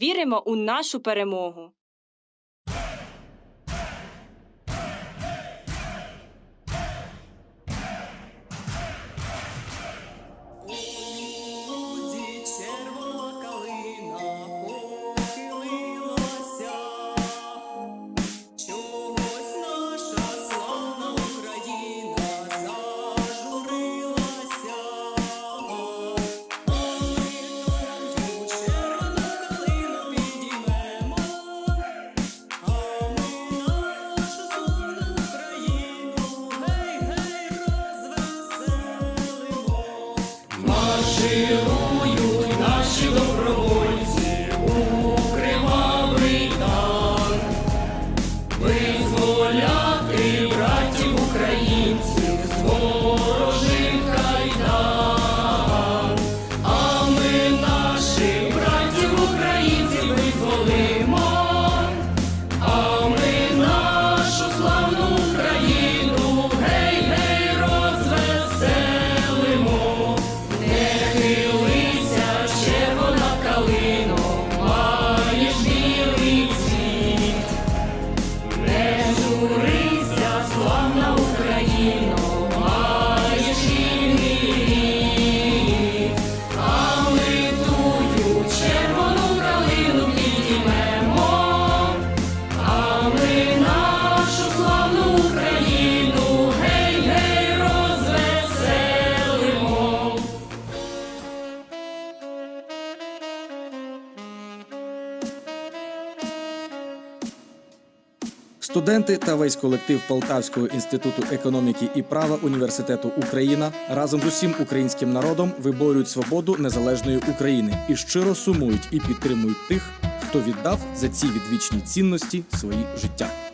Віримо у нашу перемогу. Марширують Студенти та весь колектив Полтавського інституту економіки і права університету Україна разом з усім українським народом виборюють свободу незалежної України і щиро сумують і підтримують тих, хто віддав за ці відвічні цінності свої життя.